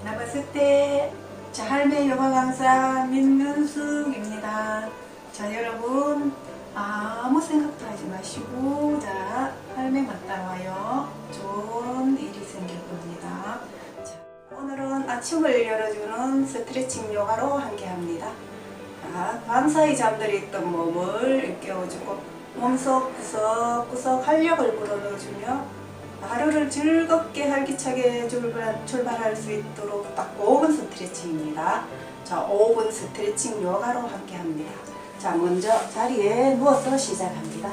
여러분 나마스테 자 할매 요가 강사 민윤숙입니다. 자 여러분 아무 생각도 하지 마시고 자 할매만 따라와요. 좋은 일이 생길 겁니다. 자, 오늘은 아침을 열어주는 스트레칭 요가로 함께 합니다. 자, 밤사이 잠들어 있던 몸을 깨워주고 몸속 구석구석 활력을 불어넣어주며 하루를 즐겁게 활기차게 출발, 출발할 수 있도록 딱 5분 스트레칭입니다. 자, 5분 스트레칭 요가로 함께 합니다. 자, 먼저 자리에 누워서 시작합니다.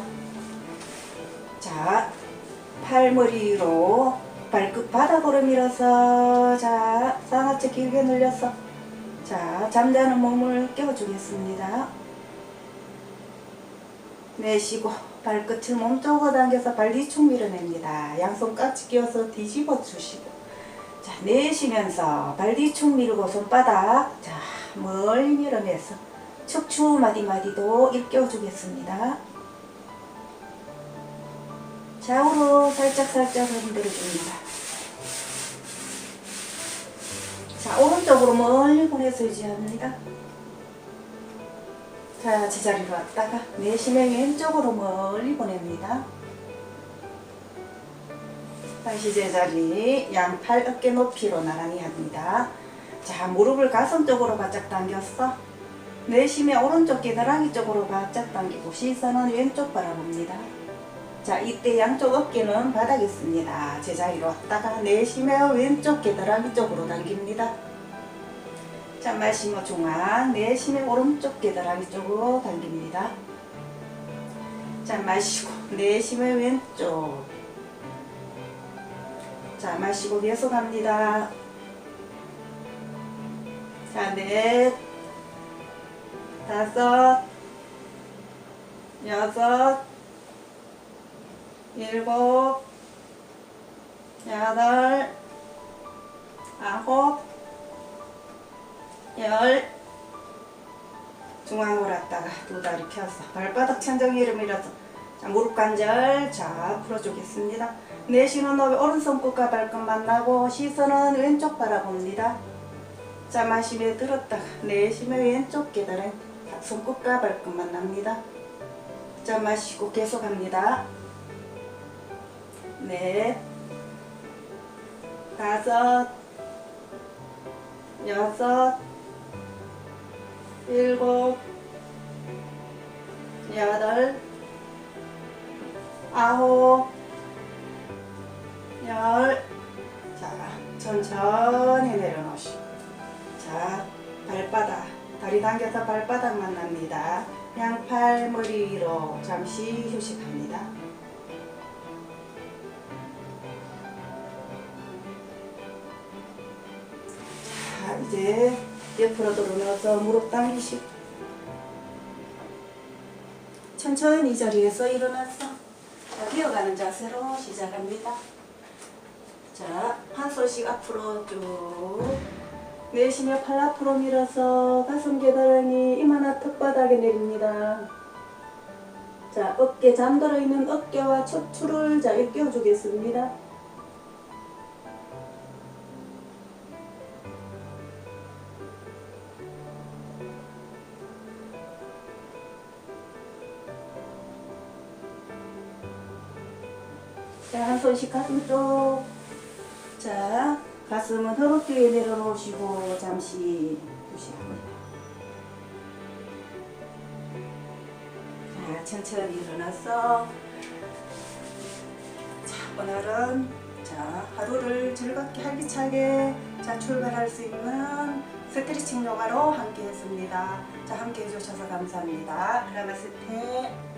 자, 팔머리로 발끝 바닥으로 밀어서 자, 쌍하체 길게 늘려서 자, 잠자는 몸을 깨워주겠습니다. 내쉬고 발끝을 몸쪽으로 당겨서 발 뒤축 밀어냅니다. 양손 깍지 끼워서 뒤집어 주시고 자 내쉬면서 발 뒤축 밀고 손바닥 자 멀리 밀어내서 척추 마디마디도 일깨워 주겠습니다. 좌우로 살짝살짝 흔들어 줍니다. 자 오른쪽으로 멀리 보내서 유지합니다. 자, 제자리로 왔다가 내쉬면 왼쪽으로 멀리 보냅니다. 다시 제자리, 양팔 어깨 높이로 나란히 합니다. 자, 무릎을 가슴 쪽으로 바짝 당겼어. 내쉬면 오른쪽 겨드랑이 쪽으로 바짝 당기고 시선은 왼쪽 바라봅니다. 자, 이때 양쪽 어깨는 바닥에 있습니다. 제자리로 왔다가 내쉬면 왼쪽 겨드랑이 쪽으로 당깁니다. 자, 마시며 중앙, 내쉬며 오른쪽 겨드랑이 쪽으로 당깁니다. 자, 마시고, 내쉬며 왼쪽. 자, 마시고 계속 합니다. 자, 넷, 다섯, 여섯, 일곱, 여덟, 아홉, 열 중앙으로 왔다가 두 다리 펴서 발바닥 천정위로 밀어서 자, 무릎 관절 자 풀어주겠습니다. 내쉬는 호흡 오른손 끝과 발끝 만나고 시선은 왼쪽 바라봅니다. 자 마시며 들었다가 내쉬며 왼쪽 계단에 손끝과 발끝 만납니다. 자 마시고 계속합니다. 넷 다섯 여섯 일곱, 여덟, 아홉, 열. 자, 천천히 내려놓으시고. 자, 발바닥. 다리 당겨서 발바닥 만납니다. 양팔 머리 위로 잠시 휴식합니다. 자, 이제 옆으로 돌아서 무릎 당기시고 천천히 이 자리에서 일어나서 자, 기어가는 자세로 시작합니다. 자, 한 손씩 앞으로 쭉 내쉬며 팔 앞으로 밀어서 가슴 계단이 이마나 턱바닥에 내립니다. 자, 어깨 잠들어 있는 어깨와 척추를 자 일깨워 주겠습니다. 자, 한 손씩 가슴 쪽. 자, 가슴은 허벅지 위에 내려놓으시고 잠시 휴식합니다. 자, 천천히 일어나서 자, 오늘은 자, 하루를 즐겁게 활기차게 자, 출발할 수 있는 스트레칭 요가로 함께 했습니다. 자, 함께 해주셔서 감사합니다. 라마스테